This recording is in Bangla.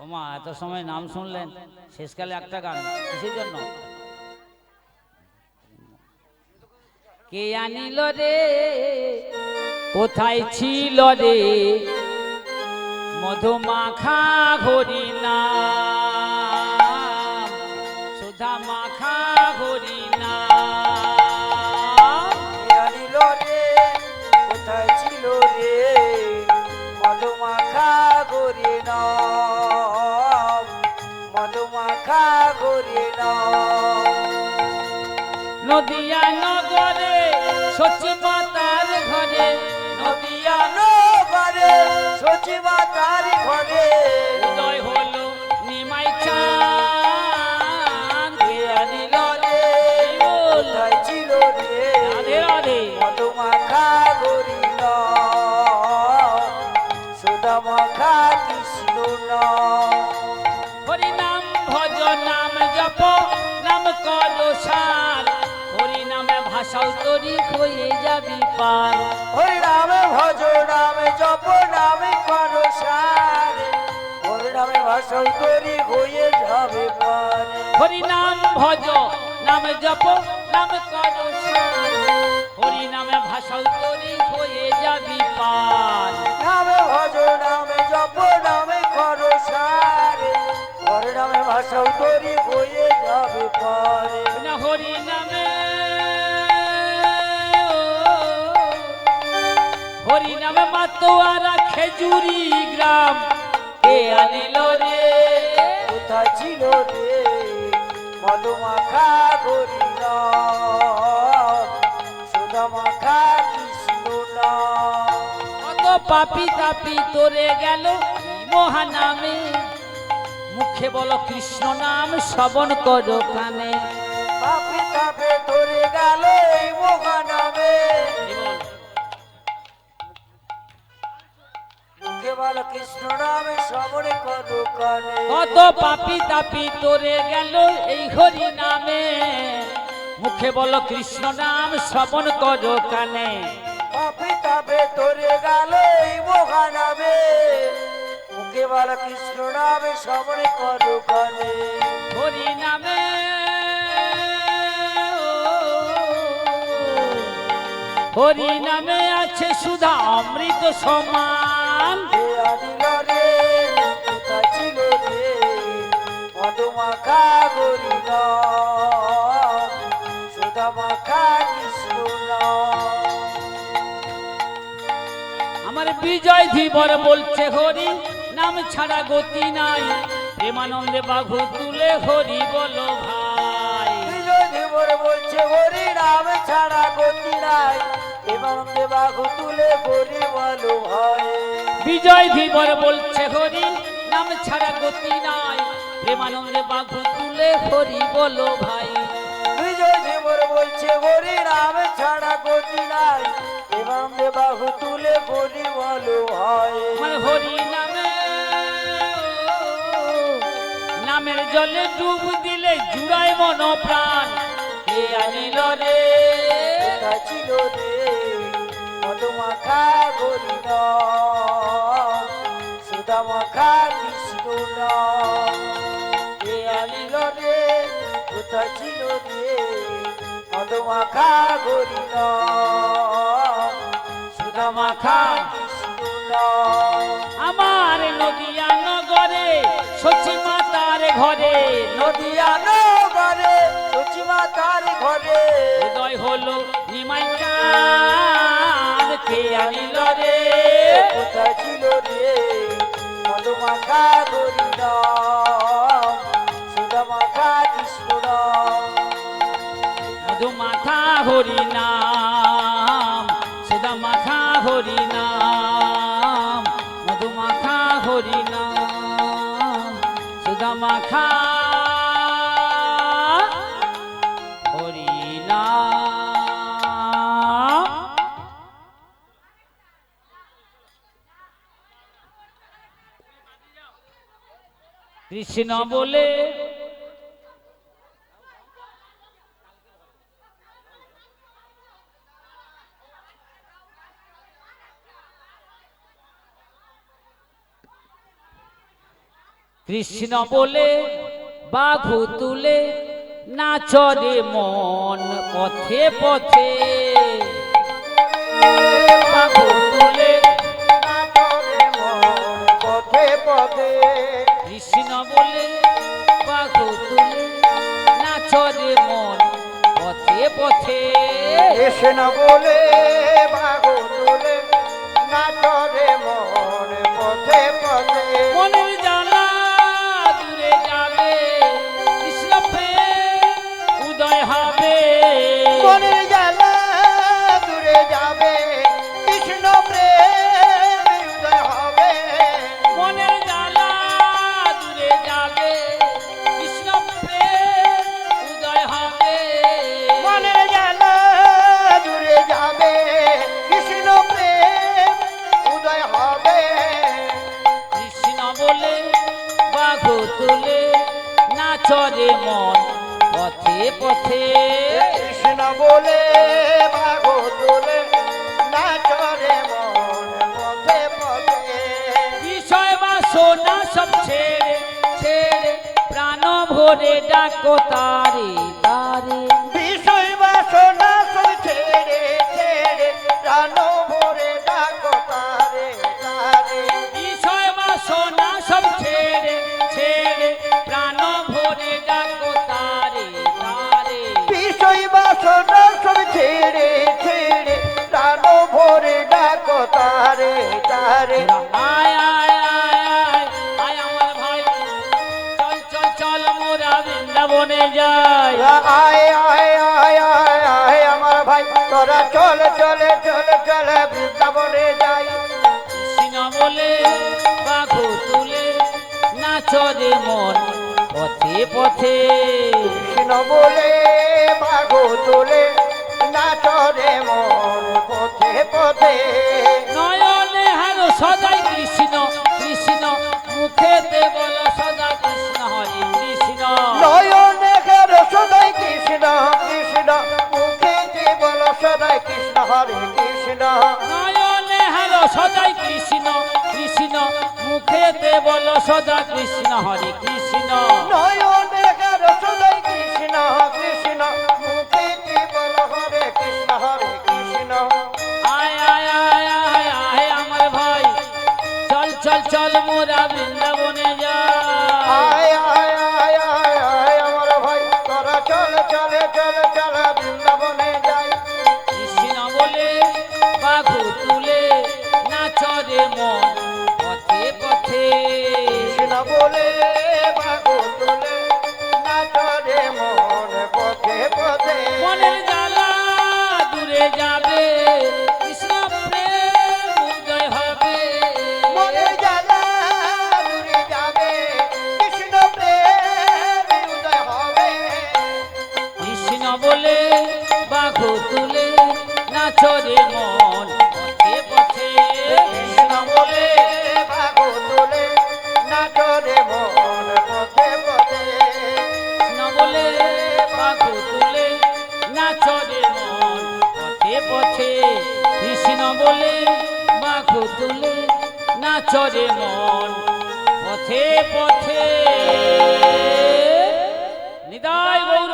ও মা এত সময় নাম শুনলেন, শেষকালে একটা গান, কিসের জন্য? কে আনিল রে? কোথায় ছিল রে? মধুমাখা ঘড়ি না। নদিয়া নগরে সচিমাতার ঘরে নদিয়া নগরে সচিবা তার ঘরে। উদয় হলো নিমাই চাঁদ। কে আনিল রে কোথায় ছিল রে। রাধে রাধে। মধুমাখা গরি নাম সুদামাখা কৃষ্ণ হরি নাম ভজ নাম জপ ভাষাও তরি হয়ে যাবি পার হরি নামে ভজ নামে জপ নামে করো সারে হরি নামে ভাষণ করি হয়ে যাবে পারে হরি নাম ভজ নাম জপ নাম করো সার হরি নামে ভাষাও তরি হয়ে যাবি পার নামে ভজ নামে জপ নামে করো সারে হরি নামে ভাষণ করি হয়ে যাবে পারে হরি নামে হরি নামে মাতোয়ারা খেজুরি গ্রাম। কে আনিল রে? কোথায় ছিল রে? মধুমাখা গরি সুদামাখা কৃষ্ণ কত পাপি তাপি তোরে গেল মহানামে? মুখে বলো কৃষ্ণ নাম শ্রবণ করো কানে। পাপি তাপে ধরে গেল মহানামে। বল কৃষ্ণ নামে শ্রবণে করো কানে। কত পাপি তাপি তোরে গেল এই হরি নামে। মুখে বলো কৃষ্ণ নাম শ্রবণ করো কানে। পাপি তাপে ধরে গেল এই মহানামে মুখে বল কৃষ্ণ নামে শ্রবণে করো কানে। হরি নামে। হরি নামে আছে সুধা অমৃত সমান। বিজয় ধীবর বলছে হরি নাম ছাড়া গতি নাই। প্রেমানন্দে বাঘু তুলে হরি বলো ভাই। বিজয় দেবর বলছে হরি নাম ছাড়া গতি নাই। এবার বাঘু তুলে বলি বলো ভাই। বিজয় ধীবর বলছে হরি নাম ছাড়া গতি নাই। প্রেমানন্দে বাঘু তুলে হরি বলো ভাই। বিজয় দেবর বলছে হরি নাম ছাড়া গতি নাই। এবার বাঘু তুলে বলি বলো আমার হরি নামে নামের জলে ডুব দিলে জুড়ায় মন প্রাণ। কে আনিল রে? ছিল রে? মধুমাখা গরি সুদামাখা কৃষ্ণ। কে আনিল রে? ছিল রে? মধুমাখা গরি সুদামাখা কৃষ্ণ আমার নদিয়া নগরে সচি মাতার ঘরে। নদিয়া নগরে সচিমা তার ঘরে। উদয় হলো নিমাই চাঁদ কে আনিল রে? কোথায় ছিল রে? মধুমাখা হরি নাম সেদা মাথা হরি নাম মধু মাথা হরি নাম সেদা মাথা হরি নাম কৃষ্ণ বলে কৃষ্ণ বলে, বাঘু তুলে নাচরে মন, পথে পথে। তুলে মন, পথে পথে। কৃষ্ণ বলে, বাঘু তুলে মন, পথে পথে। বলে নাচরে মন পথে পথে। কৃষ্ণ বলে বাঘ তোলে নাচরে মন পথে পথে। বিষয় বা সোনা সব ছেড়ে ছেড়ে প্রাণ ভরে ডাকো তারে। তোরা চলে চলে চলে চলে বৃন্দাবনে যাই। কৃষ্ণ বলে বাঘু তুলে নাচরে মন পথে পথে। কৃষ্ণ বলে বাঘু তুলে নাচ রে মন পথে পথে। নয়নে হারো সদাই নয়নে হারো সদাই কৃষ্ণ কৃষ্ণ মুখেতে বল সদা কৃষ্ণ হরে কৃষ্ণ। নয়নে সদাই কৃষ্ণ কৃষ্ণ মুখে বল হরে কৃষ্ণ হরে কৃষ্ণ। আয় আয় আয় আয় আয় আমার ভাই। চল চল চল মোরা বৃন্দাবনে যা আয় আয় বলে বাঘু তুলে নাচরে মন। পথে পথে কৃষ্ণ বলে বাঘু তুলে নাচরে মন। পথে পথে